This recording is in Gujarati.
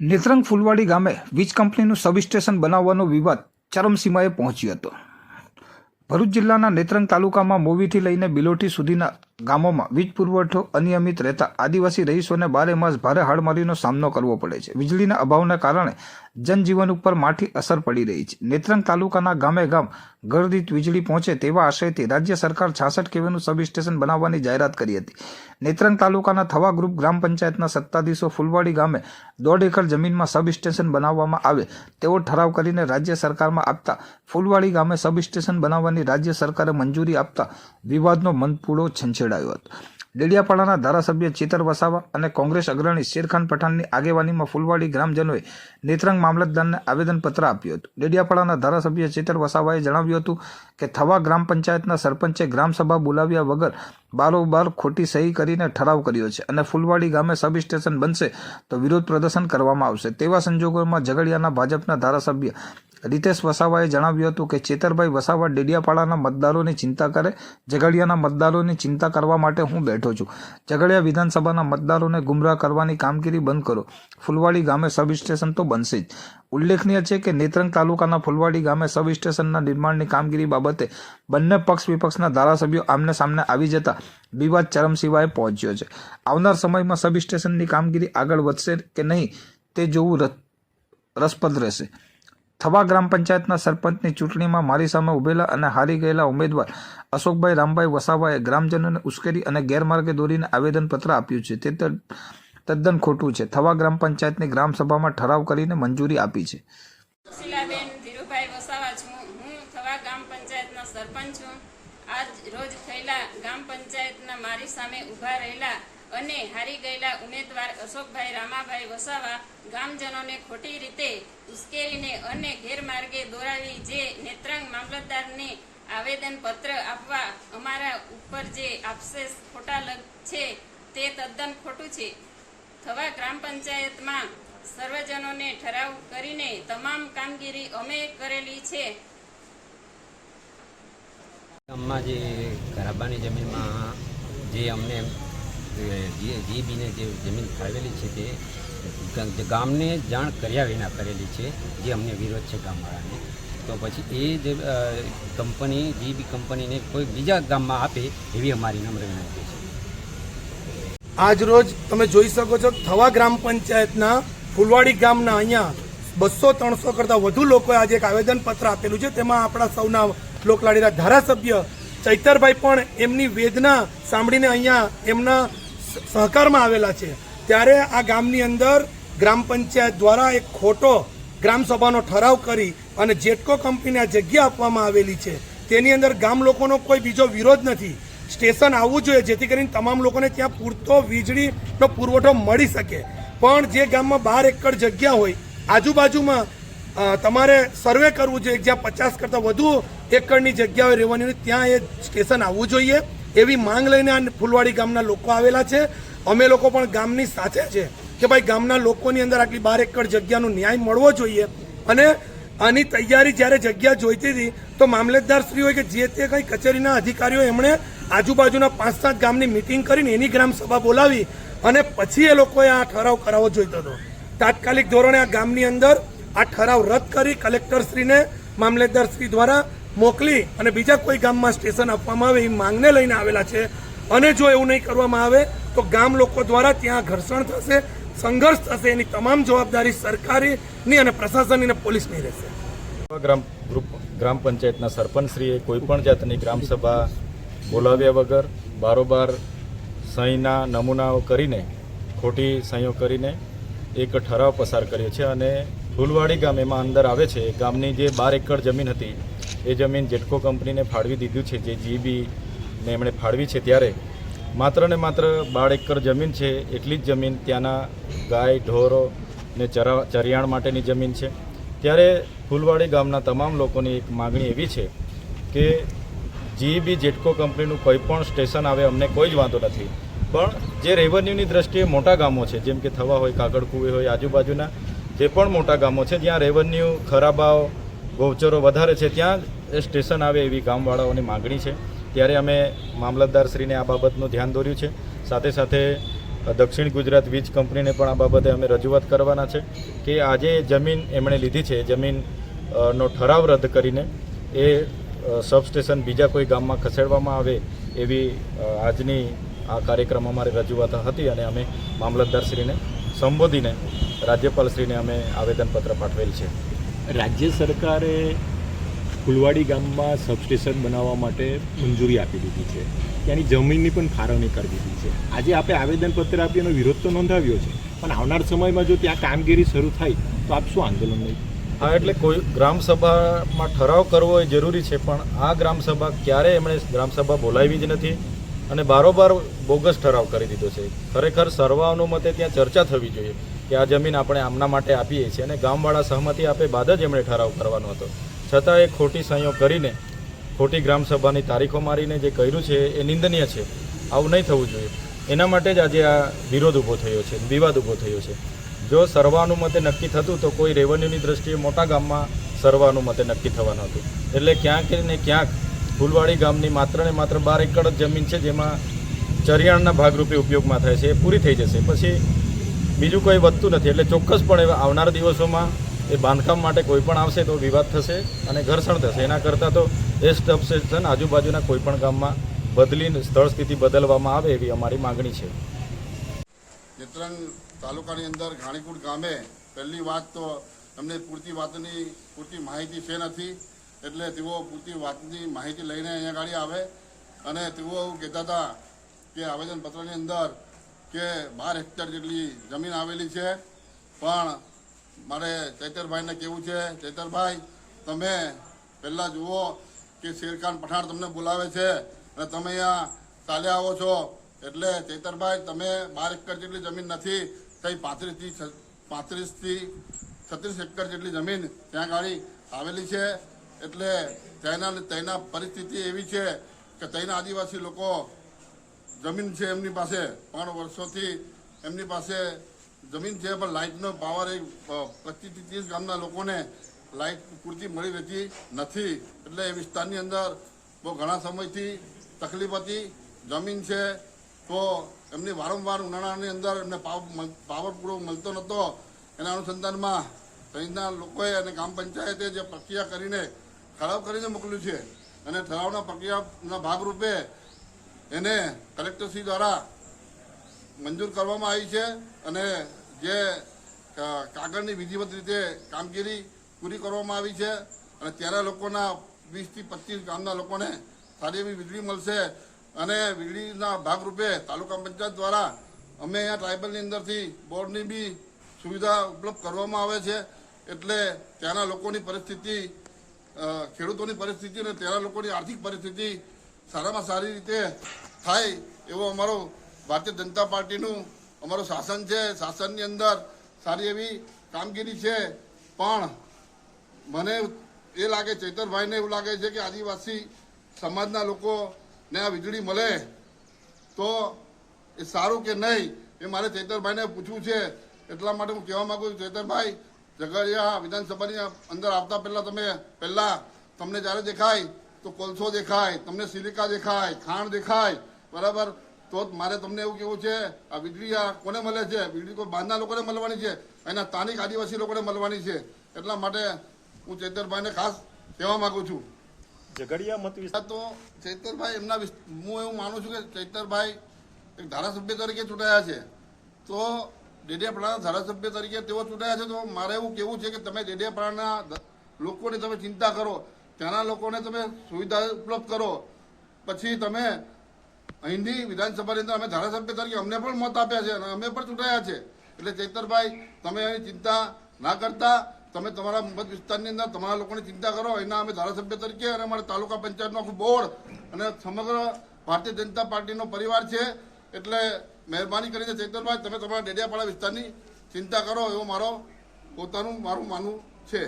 નેત્રંગ ફૂલવાડી ગામે વીજ કંપનીનું સબસ્ટેશન બનાવવાનો વિવાદ ચરમસીમાએ પહોંચ્યો હતો. ભરૂચ જિલ્લાના નેત્રંગ તાલુકામાં મોવીથી લઈને બિલોટી સુધીના ગામોમાં વીજ પુરવઠો અનિયમિત રહેતા આદિવાસી રહીશોને બારે માસ ભારે હાડમારીનો સામનો કરવો પડે છે. વીજળીના અભાવના કારણે જનજીવન ઉપર માઠી અસર પડી રહી છે. નેત્રંગ તાલુકાના ગામે ગામ ઘરદીઠ વીજળી પહોંચે તેવા આશયથી રાજ્ય સરકાર છાસઠ કેવીનું સબસ્ટેશન બનાવવાની જાહેરાત કરી હતી. નેત્રંગ તાલુકાના થવા ગ્રુપ ગ્રામ પંચાયતના સત્તાધીશો ફૂલવાડી ગામે દોઢ એકર જમીનમાં સબસ્ટેશન બનાવવામાં આવે તેવો ઠરાવ કરીને રાજ્ય સરકારમાં આપતા ફૂલવાડી ગામે સબસ્ટેશન બનાવવાની રાજ્ય સરકારે મંજૂરી આપતા વિવાદનો મનપૂડો છંછેડાયો હતો. ડેડિયાપાડાના ધારાસભ્ય ચેતર વસાવા અને કોંગ્રેસ અગ્રણી શેરખાન પઠાણની આગેવાનીમાં ફૂલવાડી ગ્રામજનોએ નેત્રંગ મામલતદારને આવેદનપત્ર આપ્યું હતું. ડેડિયાપાડાના ધારાસભ્ય ચેતર વસાવાએ જણાવ્યું હતું કે, થવા ગ્રામ પંચાયતના સરપંચે ગ્રામસભા બોલાવ્યા વગર બારોબાર ખોટી સહી કરીને ઠરાવ કર્યો છે અને ફૂલવાડી ગામે સબ સ્ટેશન બનશે તો વિરોધ પ્રદર્શન કરવામાં આવશે. તેવા સંજોગોમાં ઝઘડિયાના ભાજપના ધારાસભ્ય રીતેશ વસાવાએ જણાવ્યું હતું કે ચેતરભાઈ વસાવા ડેડિયાપાડાના મતદારોની ચિંતા કરે, ઝઘડિયાના મતદારોની ચિંતા કરવા માટે હું બેઠો છું. ઝઘડિયા વિધાનસભાના મતદારોને ગુમરાહ કરવાની કામગીરી બંધ કરો. ફુલવાડી ગામે સબસ્ટેશન તો બનશે જ. ઉલ્લેખનીય છે કે નેત્રંગ તાલુકાના ફુલવાડી ગામે સબસ્ટેશનના નિર્માણની કામગીરી બાબતે બંને પક્ષ વિપક્ષના ધારાસભ્યો આમને સામને આવી જતા વિવાદ ચરમસીમાએ પહોંચ્યો છે. આવનાર સમયમાં સબસ્ટેશનની કામગીરી આગળ વધશે કે નહીં તે જોવું રસ- રસપ્રદ રહેશે. થવા ગ્રામ પંચાયતના સરપંચની ચૂંટણીમાં મારી સામે ઉભેલા અને હારી ગયેલા ઉમેદવાર અશોકભાઈ રામભાઈ વસાવાએ ગ્રામજનોને ઉશ્કેરી અને ગેરમાર્ગે દોરીને આવેદનપત્ર આપ્યું છે. તે તદ્દન ખોટું છે. થવા ગ્રામ પંચાયતની ગ્રામસભામાં ઠરાવ કરીને મંજૂરી આપી છે. સરપંચ છું. આજ રોજ થયેલા ગ્રામ પંચાયતના મારી સામે ઊભા રહેલા અને હારી ગયેલા ઉમેદવાર અશોકભાઈ રામાભાઈ વસાવા ગામજનોને ખોટી રીતે ઉશ્કેરીને અને ગેરમાર્ગે દોરાવી જે નેત્રંગ મામલતદારને આવેદન પત્ર આપવા અમારા ઉપર જે આક્ષેપ ખોટા છે તે તદ્દન ખોટું છે. થવા ગ્રામ પંચાયતમાં સર્વજનોને ઠરાવ કરીને તમામ કામગીરી અમે કરેલી છે. ગામમાં જે ઘરાબાની જમીનમાં જે અમને જીબીને જે જમીન ફાળવેલી છે તે ગામને જાણ કર્યા વિના કરેલી છે, જે અમને વિરોધ છે ગામવાળાને. તો પછી એ જે કંપની, જી બી કંપનીને કોઈ બીજા ગામમાં આપે એવી અમારી નમ્ર વિનંતી છે. આજ રોજ તમે જોઈ શકો છો થવા ગ્રામ પંચાયતના ફુલવાડી ગામના અહીંયા બસો ત્રણસો કરતાં વધુ લોકોએ આજે એક આવેદનપત્ર આપેલું છે. તેમાં આપણા સૌના લોકલાડીના ધારાસભ્ય ચૈતરભાઈ પણ એમની વેદના સાંભળીને અહીંયા એમના સહકારમાં આવેલા છે. ત્યારે આ ગામની અંદર ગ્રામ પંચાયત દ્વારા એક ખોટો ગ્રામસભાનો ઠરાવ કરી અને જેટકો કંપનીને આ જગ્યા આપવામાં આવેલી છે, તેની અંદર ગામ લોકોનો કોઈ બીજો વિરોધ નથી. સ્ટેશન આવવું જોઈએ, જેથી કરીને તમામ લોકોને ત્યાં પૂરતો વીજળીનો પુરવઠો મળી શકે. પણ જે ગામમાં બાર એકર જગ્યા હોય, આજુબાજુમાં તમારે સર્વે કરવું જોઈએ, જ્યાં પચાસ કરતાં વધુ એકરની જગ્યા હોય રહેવાની ત્યાં એ સ્ટેશન આવવું જોઈએ. એવી માંગ લઈને આ ફૂલવાડી ગામના લોકો આવેલા છે. અમે લોકો પણ ગામની સાથે છે કે ભાઈ ગામના લોકોની અંદર આટલી બાર એકર જગ્યાનો ન્યાય મળવો જોઈએ અને આની તૈયારી જ્યારે જગ્યા જોઈતી હતી, તો મામલતદાર શ્રી હોય કે જે તે કંઈ કચેરીના અધિકારીઓ એમણે આજુબાજુના પાંચ સાત ગામની મિટિંગ કરીને એની ગ્રામ સભા બોલાવી અને પછી એ લોકોએ આ ઠરાવ કરાવવો જોઈતો હતો. તાત્કાલિક ધોરણે આ ગામની અંદર આ ઠરાવ રદ કરી કલેક્ટરશ્રીને મામલતદારશ્રી દ્વારા મોકલી અને બીજા કોઈ ગામમાં સ્ટેશન આપવામાં આવે એ માંગને લઈને આવેલા છે. અને જો એવું નહીં કરવામાં આવે, તો ગામ લોકો દ્વારા ત્યાં ઘર્ષણ થશે, સંઘર્ષ થશે, એની તમામ જવાબદારી સરકારીની અને પ્રશાસનની અને પોલીસની રહેશે. ગ્રામ ગ્રુપ, ગ્રામ પંચાયતના સરપંચશ્રીએ કોઈ પણ જાતની ગ્રામસભા બોલાવ્યા વગર બારોબાર સહીના નમૂનાઓ કરીને, ખોટી સહીઓ કરીને એક ઠરાવ પસાર કર્યો છે અને ફૂલવાડી ગામ એમાં અંદર આવે છે. ગામની જે બાર એકર જમીન હતી એ જમીન જેટકો કંપનીને ફાળવી દીધું છે, જે જીબી ને એમણે ફાળવી છે ત્યારે, માત્ર ને માત્ર બાર એકર જમીન છે, એટલી જ જમીન ત્યાંના ગાય, ઢોરો ને ચરા, ચરિયાણ માટેની જમીન છે. ત્યારે ફૂલવાડી ગામના તમામ લોકોની એક માગણી એવી છે કે જીબી જેટકો કંપનીનું કોઈ પણ સ્ટેશન આવે, અમને કોઈ જ વાંધો નથી. પણ જે રેવન્યુની દ્રષ્ટિએ મોટા ગામો છે, જેમ કે થવા હોય કાગડકુવી હોય, આજુબાજુના જે પણ મોટા ગામો છે, જ્યાં રેવન્યુ, ખરાબાઓ ગૌચરો વધારે છે, ત્યાં સ્ટેશન આવે એવી ગામવાળાઓની માગણી છે. ત્યારે અમે મામલતદારશ્રીને આ બાબતનું ધ્યાન દોર્યું છે. સાથે સાથે દક્ષિણ ગુજરાત વીજ કંપનીને પણ આ બાબતે અમે રજૂઆત કરવાના છે કે આજે જમીન એમણે લીધી છે જમીન નો ઠરાવ રદ કરીને એ સબસ્ટેશન બીજા કોઈ ગામમાં ખસેડવામાં આવે એવી આજની આ કાર્યક્રમ અમારી રજૂઆત હતી અને અમે મામલતદારશ્રીને સંબોધીને રાજ્યપાલશ્રીને અમે આવેદનપત્ર પાઠવેલ છે. રાજ્ય સરકારે ફુલવાડી ગામમાં સબસ્ટેશન બનાવવા માટે મંજૂરી આપી દીધી છે. ત્યાંની જમીનની પણ ફાળવણી કરી દીધી છે. આજે આપણે આવેદનપત્ર આપી એનો વિરોધ તો નોંધાવ્યો છે. પણ આવનાર સમયમાં જો ત્યાં કામગીરી શરૂ થાય, તો આપ શું આંદોલન નહીં હા, એટલે કોઈ ગ્રામસભામાં ઠરાવ કરવો એ જરૂરી છે, પણ આ ગ્રામસભા ક્યારે એમણે ગ્રામસભા બોલાવી જ નથી અને બારોબાર બોગસ ઠરાવ કરી દીધો છે. ખરેખર સર્વાનુમતે ત્યાં ચર્ચા થવી જોઈએ. કે આ જમીન આપણે આમના માટે આપીએ છીએ અને ગામવાળા સહમતિ આપે બાદ જ એમણે ઠરાવ કરવાનો હતો. છતાં એ ખોટી સંયોગ કરીને, ખોટી ગ્રામસભાની તારીખો મારીને જે કર્યું છે, એ નિંદનીય છે. આવું નહીં થવું જોઈએ. એના માટે જ આજે આ વિરોધ ઊભો થયો છે, વિવાદ ઊભો થયો છે. જો સર્વાનુમતે નક્કી થતું તો કોઈ રેવન્યુની દ્રષ્ટિએ મોટા ગામમાં સર્વાનુમતે નક્કી થવાનું હતું. એટલે ક્યાંક ને ક્યાંક ફૂલવાડી ગામની માત્ર ને માત્ર બાર એકડ જમીન છે, જેમાં ચરિયાણના ભાગરૂપે ઉપયોગમાં થાય છે, એ પૂરી થઈ જશે. પછી બીજું કોઈ વધતું નથી. એટલે ચોક્કસપણે આવનારા દિવસોમાં એ બાંધકામ માટે કોઈ પણ આવશે તો વિવાદ થશે અને ઘર્ષણ થશે. એના કરતાં તો એ સબસ્ટેશન આજુબાજુના કોઈ પણ ગામમાં બદલીને સ્થળ સ્થિતિ બદલવામાં આવે એવી અમારી માગણી છે. નેત્રંગ તાલુકાની અંદર ઘાણીકુટ ગામે પહેલી વાત તો અમને પૂરતી વાતની પૂરતી માહિતી છે નથી. એટલે તેઓ પૂરતી વાતની માહિતી લઈને અહીંયા ગાડી આવે અને તેઓ કહેતા હતા કે આવેદનપત્રની અંદર કે બાર હેક્ટર જેટલી જમીન આવેલી છે. પણ મારે ચૈતરભાઈને કહેવું છે, ચૈતરભાઈ, તમે પહેલાં જુઓ કે શેરખાન પઠાણ તમને બોલાવે છે અને તમે અહીંયા ચાલ્યા આવો છો. એટલે ચૈતરભાઈ, તમે બાર એકર જેટલી જમીન નથી કઈ પાંત્રીસથી પાંત્રીસથી છત્રીસ એકર જેટલી જમીન ત્યાં ગાડી આવેલી છે. એટલે તેના તેના પરિસ્થિતિ એવી છે કે ત્યાંના આદિવાસી લોકો જમીન છે એમની પાસે પણ વર્ષોથી એમની પાસે જમીન છે, પણ લાઇટનો પાવર એ પચીસથી ત્રીસ ગામના લોકોને લાઇટ પૂરતી મળી રહેતી નથી. એટલે એ વિસ્તારની અંદર બહુ ઘણા સમયથી તકલીફ હતી. જમીન છે તો એમની વારંવાર ઉનાળાની અંદર એમને પાવર પૂરો મળતો નહોતો. એના અનુસંધાનમાં અહીંના લોકોએ અને ગ્રામ પંચાયતે જે પ્રક્રિયા કરીને ઠરાવ કરીને મોકલ્યું છે. અને ઠરાવના પ્રક્રિયાના ભાગરૂપે એને કલેક્ટરશ્રી દ્વારા મંજૂર કરવામાં આવી છે અને જે કાગળની વિધિવત રીતે કામગીરી પૂરી કરવામાં આવી છે અને ત્યારે લોકોના વીસથી પચીસ ગામના લોકોને સારી એવી વીજળી મળશે અને વીજળીના ભાગરૂપે તાલુકા પંચાયત દ્વારા અમે અહીંયા ટ્રાઇબલની અંદરથી બોર્ડની બી સુવિધા ઉપલબ્ધ કરવામાં આવે છે. એટલે ત્યાંના લોકોની પરિસ્થિતિ ખેડૂતોની પરિસ્થિતિ અને ત્યાંના લોકોની આર્થિક પરિસ્થિતિ સારામાં સારી રીતે થાય એવો અમારો ભારતીય જનતા પાર્ટીનું અમારું શાસન છે. શાસનની અંદર સારી એવી કામગીરી છે. પણ મને એ લાગે, ચૈતરભાઈને એવું લાગે છે કે આદિવાસી સમાજના લોકોને આ વીજળી મળે તો એ સારું કે નહીં એ મારે ચૈતરભાઈને પૂછવું છે. એટલા માટે હું કહેવા માગું છું, ચૈતરભાઈ, ઝઘડિયા વિધાનસભાની અંદર આવતા પહેલાં તમે, પહેલાં તમને જ્યારે દેખાય તો કોલસો દેખાય તમને સિલિકા દેખાય ખાણ દેખાય બરાબર? તો મારે તમને એવું કેવું છે આ વીજળી આ કોને મળે છે? વીજળી કોઈ બહારના લોકોને મળવાની છે એના સ્થાનિક આદિવાસી લોકોને મળવાની છે. એટલા માટે હું ચૈતરભાઈને ખાસ કહેવા માંગુ છું. ઝઘડિયા મત વિસ્તાર તો ચૈતરભાઈ એમના હું એવું માનું છું કે ચૈતરભાઈ એક ધારાસભ્ય તરીકે ચૂંટાયા છે. તો ડેડિયાપાડાના ધારાસભ્ય તરીકે તેઓ ચૂંટાયા છે તો મારે એવું કેવું છે કે તમે ડેડિયાપાડાના લોકોની તમે ચિંતા કરો. ત્યાંના લોકોને તમે સુવિધા ઉપલબ્ધ કરો. પછી તમે અહીંની વિધાનસભાની અંદર અમે ધારાસભ્ય તરીકે અમને પણ મત આપ્યા છે અને અમે પણ ચૂંટાયા છે. એટલે ચૈતરભાઈ, તમે એની ચિંતા ના કરતા. તમે તમારા મત વિસ્તારની અંદર તમારા લોકોની ચિંતા કરો. એના અમે ધારાસભ્ય તરીકે અને અમારા તાલુકા પંચાયતનો આખું બોર્ડ અને સમગ્ર ભારતીય જનતા પાર્ટીનો પરિવાર છે. એટલે મહેરબાની કરીને ચૈતરભાઈ, તમે તમારા ડેડિયાપાડા વિસ્તારની ચિંતા કરો. એવો મારો પોતાનું મારું માનવું છે.